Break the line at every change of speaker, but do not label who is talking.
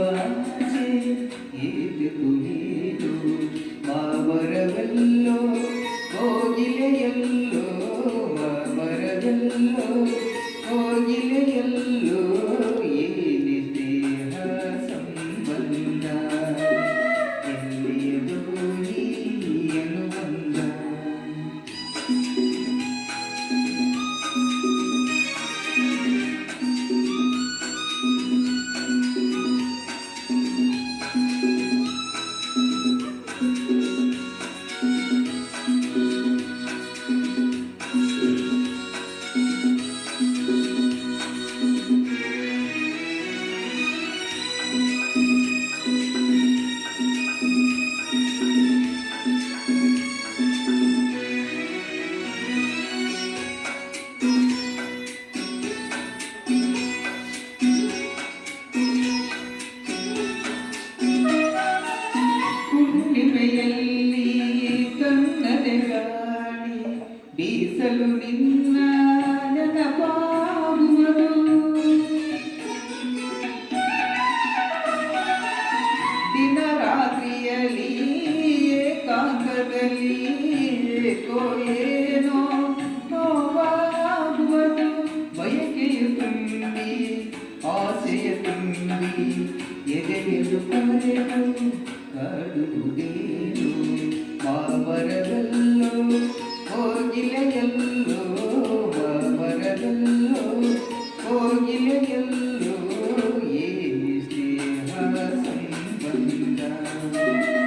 ವಾಚಿ ಏಕೆ ಕುಣಿದು ಮಾವರವಲ್ಲೋ ಕೋಗಿಲೆಯಲ್ಲೋ ಎದೆಯಲು ಕರೆದು ಕಾಡುವುದೇನು ಮಾವರದಲ್ಲೋ ಹೋಗಿಲೆಯಲ್ಲೋ ಮಾವರದಲ್ಲೋ ಹೋಗಿಲೆಯಲ್ಲೋ ಏನು ಸ್ನೇಹ ಸಂಬಂಧ